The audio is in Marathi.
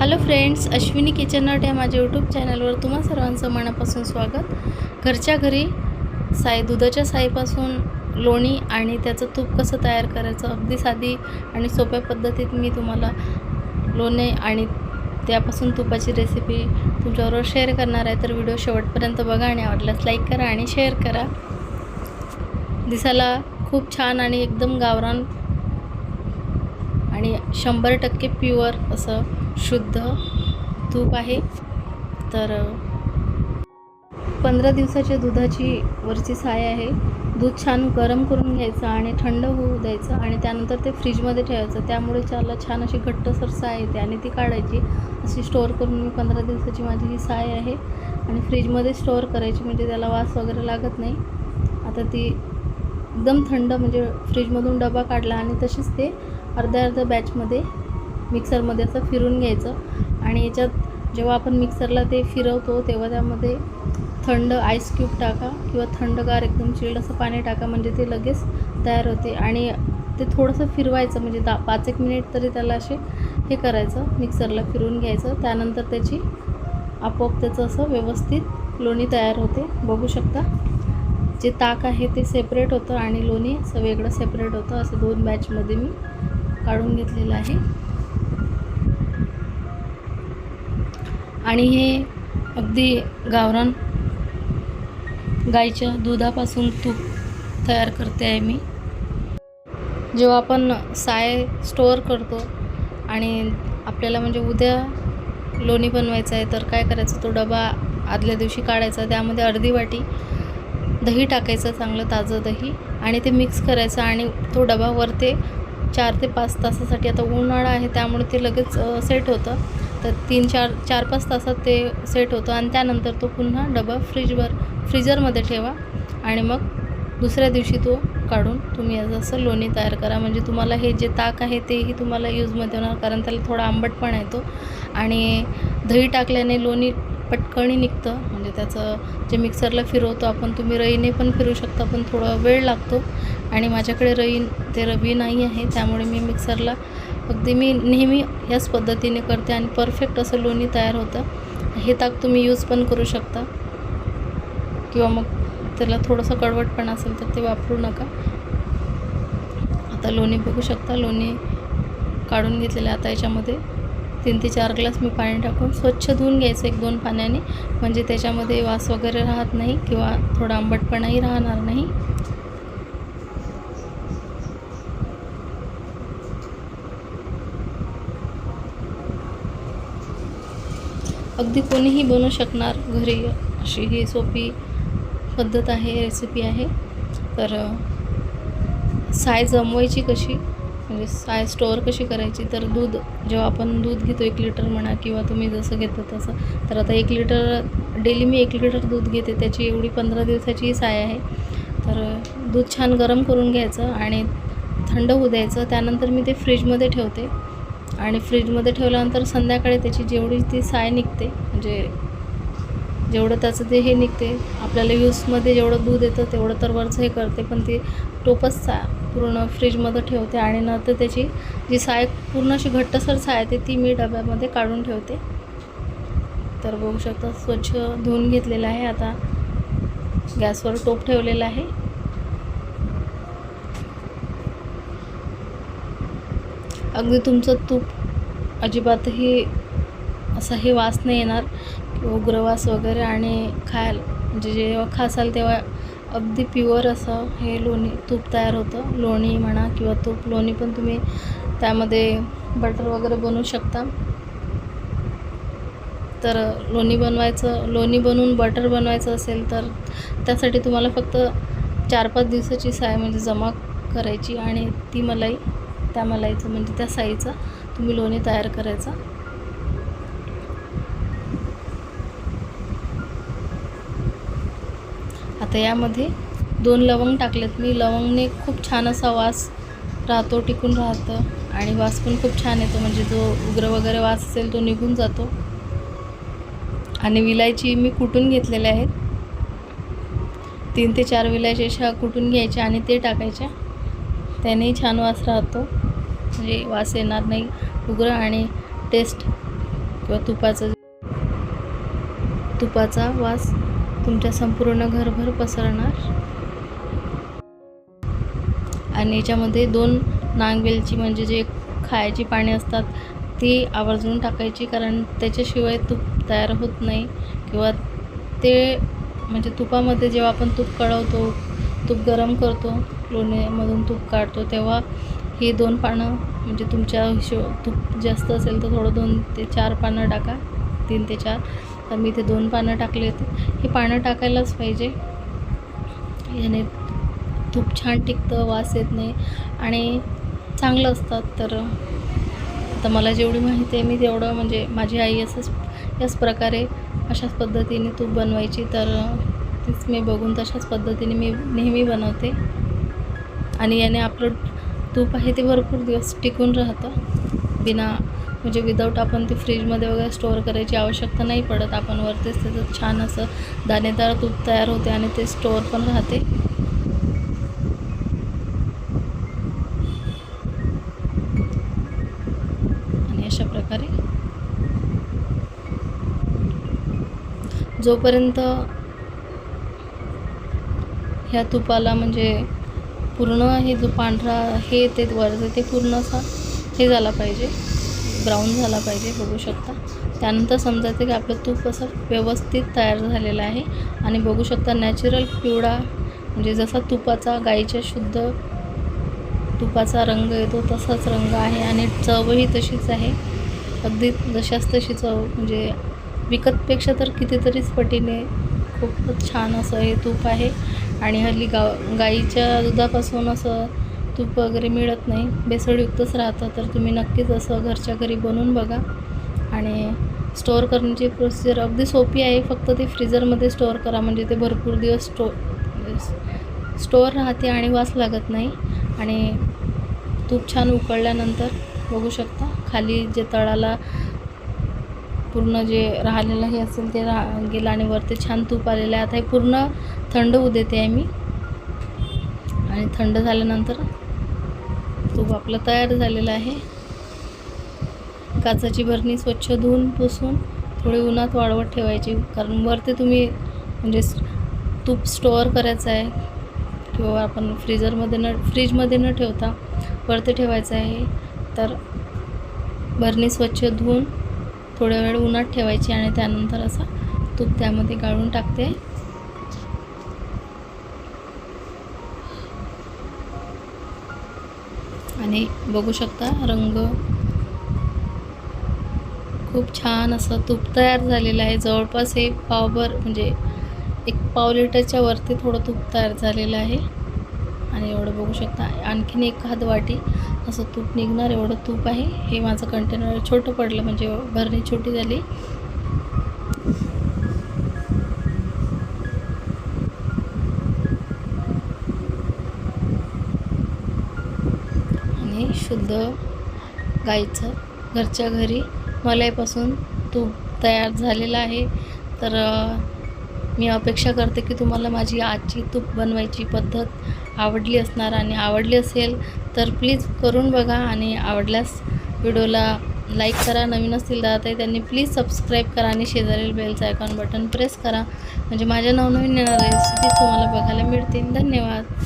Hello friends Ashwini kitchen nut या माझ्या यूट्यूब चॅनलवर तुम्हा सर्वांचं मनापासून स्वागत. घरच्या घरी साई दुधाच्या साईपासून लोणी आणि त्याचं तूप कसं तयार करायचं अगदी साधी आणि सोप्या पद्धतीत मी तुम्हाला लोणे आणि त्यापासून तुपाची रेसिपी तुमच्याबरोबर शेअर करणार आहे. तर व्हिडिओ शेवटपर्यंत बघा आणि आवडल्यास लाईक करा आणि शेअर करा. दिसायला खूप छान आणि एकदम गावरान आणि शंभर टक्के प्युअर असं शुद्ध तूप आहे. तर पंधरा दिवसाच्या दुधाची वरची साय आहे. दूध छान गरम करून घ्यायचं आणि थंड होऊ द्यायचं आणि त्यानंतर ते फ्रीजमध्ये ठेवायचं. त्यामुळे त्याला छान अशी घट्टसर साय येते आणि ती काढायची. अशी स्टोअर करून मी पंधरा दिवसाची माझी ही साय आहे. आणि फ्रीजमध्ये स्टोअर करायची म्हणजे त्याला वास वगैरे लागत नाही. आता ती एकदम थंड म्हणजे फ्रीजमधून डबा काढला आणि तशीच ते अर्ध्या अर्ध्या बॅचमध्ये मिक्सरमध्ये असं फिरून घ्यायचं आणि याच्यात जेव्हा आपण मिक्सरला ते फिरवतो तेव्हा त्यामध्ये थंड आईस क्यूब टाका किंवा थंडगार एकदम चिल्ड असं पाणी टाका म्हणजे ते लगेच तयार होते. आणि ते थोडंसं फिरवायचं म्हणजे दा पाच एक मिनिट तरी त्याला असे हे करायचं मिक्सरला फिरून घ्यायचं. त्यानंतर त्याची आपोआप त्याचं असं व्यवस्थित लोणी तयार होते. बघू शकता जे ताक आहे ते सेपरेट होतं आणि लोणी असं वेगळं सेपरेट होतं. असं दोन बॅचमध्ये मी काढून घेतलेलं आहे. आणि हे अगदी गावरान गाईच्या दुधापासून तूप तयार करते आहे मी. जेव्हा आपण साय स्टोअर करतो आणि आपल्याला म्हणजे उद्या लोणी बनवायचं आहे तर काय करायचं? तो डबा आदल्या दिवशी काढायचा त्यामध्ये अर्धी वाटी दही टाकायचं चांगलं ताजं दही आणि ते मिक्स करायचं आणि तो डबा वरते चार ते पाच तासासाठी आता उन्हाळा आहे त्यामुळे ते लगेच सेट होतं. तर तीन चार चार पाच तासात ते सेट होतं आणि त्यानंतर तो पुन्हा डबा फ्रीजवर फ्रीजरमध्ये ठेवा आणि मग दुसऱ्या दिवशी तो काढून तुम्ही असं लोणी तयार करा. म्हणजे तुम्हाला हे जे ताक आहे तेही तुम्हाला यूजमध्ये होणार कारण त्याला थोडा आंबटपणा येतो. आणि दही टाकल्याने लोणी पटकणी निघतं. म्हणजे त्याचं जे मिक्सरला फिरवतो आपण तुम्ही रईने पण फिरू शकता पण थोडा वेळ लागतो. आणि माझ्याकडे रई ते रवी नाही आहे त्यामुळे मी मिक्सरला अगदी मी नेहमी याच पद्धतीने करते आणि परफेक्ट असं लोणी तयार होतं. हे ताक तुम्ही यूज पण करू शकता. किंवा मग त्याला थोडंसं कडवटपण असेल तर ते वापरू नका. आता लोणी बघू शकता लोणी काढून घेतलेलं आता याच्यामध्ये. तीन ते चार ग्लास मी पाणी टाकून स्वच्छ धुवून घ्यायचं एक दोन पाण्याने. म्हणजे त्याच्यामध्ये वास वगैरे राहत नाही किंवा थोडा आंबटपणाही राहणार नाही. अगदी कोणीही बनवू शकणार घरी अशी ही सोपी पद्धत आहे रेसिपी आहे. तर साय जमवायची कशी? म्हणजे साय स्टोअर कशी करायची तर दूध जेव्हा आपण दूध घेतो एक लिटर म्हणा किंवा तुम्ही जसं घेतो तसं तर आता एक लिटर डेली मी एक लिटर दूध घेते त्याची एवढी पंधरा दिवसाची साय आहे. तर दूध छान गरम करून घ्यायचं आणि थंड होऊ द्यायचं. त्यानंतर मी ते फ्रीजमध्ये ठेवते. आणि फ्रीजमध्ये ठेवल्यानंतर संध्याकाळी त्याची जेवढी ती साय निघते म्हणजे जेवढं त्याचं ते हे निघते आपल्याला यूजमध्ये जेवढं दूध येतं तेवढं तर वरचं हे करते पण ती टोपच सा पूर्ण फ्रीजमध्ये ठेवते आणि नंतर त्याची जी साय पूर्ण अशी घट्टसर साय आहे ती मी डब्यामध्ये काढून ठेवते. तर बघू शकता स्वच्छ धुवून घेतलेलं आहे. आता गॅसवर टोप ठेवलेला आहे. अगदी तुमचं तूप अजिबातही असा हे वास नाही येणार. किंवा उग्रवास वगैरे आणि खायला म्हणजे जेव्हा खासाल तेव्हा अगदी प्युअर असं हे लोणी तूप तयार होतं. लोणी म्हणा किंवा तूप लोणी पण तुम्ही त्यामध्ये बटर वगैरे बनवू शकता. तर लोणी बनवायचं लोणी बनवून बटर बनवायचं असेल तर त्यासाठी तुम्हाला फक्त चार पाच दिवसाची साय म्हणजे जमा करायची आणि ती मलाई त्या मलाईचं म्हणजे त्या साईचं तुम्ही लोणी तयार करायचा. आता यामध्ये दोन लवंग टाकलेत. मी लवंगने खूप छान असा वास राहतो टिकून राहतं आणि वास पण खूप छान येतो. म्हणजे जो उग्र वगैरे वास असेल तो निघून जातो. आणि विलायची मी कुटून घेतलेल्या आहेत? तीन ते चार विलायची अशा कुटून घ्यायच्या आणि ते टाकायच्या. त्यानेही छान वास राहतो. म्हणजे वास येणार नाही. उग्र आणि टेस्ट किंवा तुपाचं तुपाचा वास तुमच्या संपूर्ण घरभर पसरणार? आणि याच्यामध्ये दोन नांगवेलची म्हणजे जे खायची पाणी असतात ती आवर्जून टाकायची कारण त्याच्याशिवाय तूप तयार होत नाही. किंवा ते म्हणजे तुपामध्ये जेव्हा आपण तूप कळवतो तूप गरम करतो लोणीमधून तूप काढतो तेव्हा ही दोन पानं म्हणजे तुमच्या हिशो तूप जास्त असेल तर थोडं दोन ते चार पानं टाका तीन ते चार. तर मी ते दोन पानं टाकले होते. हे पानं टाकायलाच पाहिजे. याने तूप छान टिकतं वास येत नाही आणि चांगलं असतात. तर आता मला जेवढी माहिती आहे मी तेवढं म्हणजे माझी आई असंच याच प्रकारे अशाच पद्धतीने तूप बनवायची. तर तीच मी बघून तशाच पद्धतीने मी नेहमी बनवते. आणि याने आपलं तूप आहे ते भरपूर दिवस टिकून राहतं. बिना म्हणजे विदाऊट आपण ते फ्रीजमध्ये वगैरे स्टोअर करायची आवश्यकता नाही पडत. आपण वरतीच त्याचं छान असं दाणेदार तूप तयार होते आणि ते स्टोअर पण राहते. आणि अशा प्रकारे जोपर्यंत ह्या तुपाला म्हणजे पूर्ण हे जो पांढरा हे ते वरचं ते पूर्ण असा हे झाला पाहिजे. ब्राऊन झाला पाहिजे बघू शकता. त्यानंतर समजायचं की आपलं तूप असं व्यवस्थित तयार झालेलं आहे. आणि बघू शकता नॅचरल पिवळा म्हणजे जसा तुपाचा गाईच्या शुद्ध तुपाचा रंग येतो तसाच रंग आहे आणि चवही तशीच आहे. अगदी जशाच तशी चव म्हणजे विकतपेक्षा तर कितीतरीच पटीने खूपच छान असं हे तूप आहे. आणि हल्ली गाव गाईच्या दुधापासून असं तूप वगैरे मिळत नाही. बेसळयुक्तच राहतं. तर तुम्ही नक्कीच असं घरच्या घरी बनवून बघा. आणि स्टोअर करण्याची प्रोसिजर अगदी सोपी आहे. फक्त ते फ्रीजरमध्ये स्टोअर करा. म्हणजे ते भरपूर दिवस स्टो स्टोअर राहते आणि वास लागत नाही. आणि तूप छान उकळल्यानंतर बघू शकता खाली जे तळाला पूर्ण जे राहिलेलं हे असेल ते राह गेलं आणि वरती छान तूप आलेलं आहे. आता हे पूर्ण थंड होऊ देते आहे मी. आणि थंड झाल्यानंतर तूप आपला तयार झालेलं आहे. काचाची भरणी स्वच्छ धुवून पुसून थोडी उन्हात वाळवत ठेवायची. कारण वरती तुम्ही म्हणजे तूप स्टोअर करायचं आहे किंवा आपण फ्रीजरमध्ये न फ्रीजमध्ये न ठेवता वरती ठेवायचं आहे. तर भरणी स्वच्छ धुवून थोड्या वेळ उन्हात ठेवायची आणि त्यानंतर असा तूप त्यामध्ये गाळून टाकते. आणि बघू शकता रंग खूप छान असं तूप तयार झालेलं आहे. जवळपास हे पावभर म्हणजे एक पाव लिटरच्या वरती थोडं तूप तयार झालेलं आहे. आणि एवढं बघू शकता आणखीन एक हात वाटी असं तूप निघणार एवढं तूप आहे. हे माझं कंटेनर छोटं पडलं म्हणजे भरणी छोटी झाली. शुद्ध गाईचं घरच्या घरी मलाईपासून तूप तयार झालेलं आहे. तर मी अपेक्षा करते की तुम्हाला माझी आजची तूप बनवायची पद्धत आवडली असणार आणि आवडली असेल तर प्लीज करून बघा आणि आवडल्यास व्हिडिओला लाईक करा. नवीन असतील दादा ताई त्यांनी प्लीज सबस्क्राईब करा आणि शेजारील बेलचं आयकॉन बटन प्रेस करा. म्हणजे माझ्या नवनवीन येणाऱ्या रेसिपी तुम्हाला बघायला मिळतील. धन्यवाद.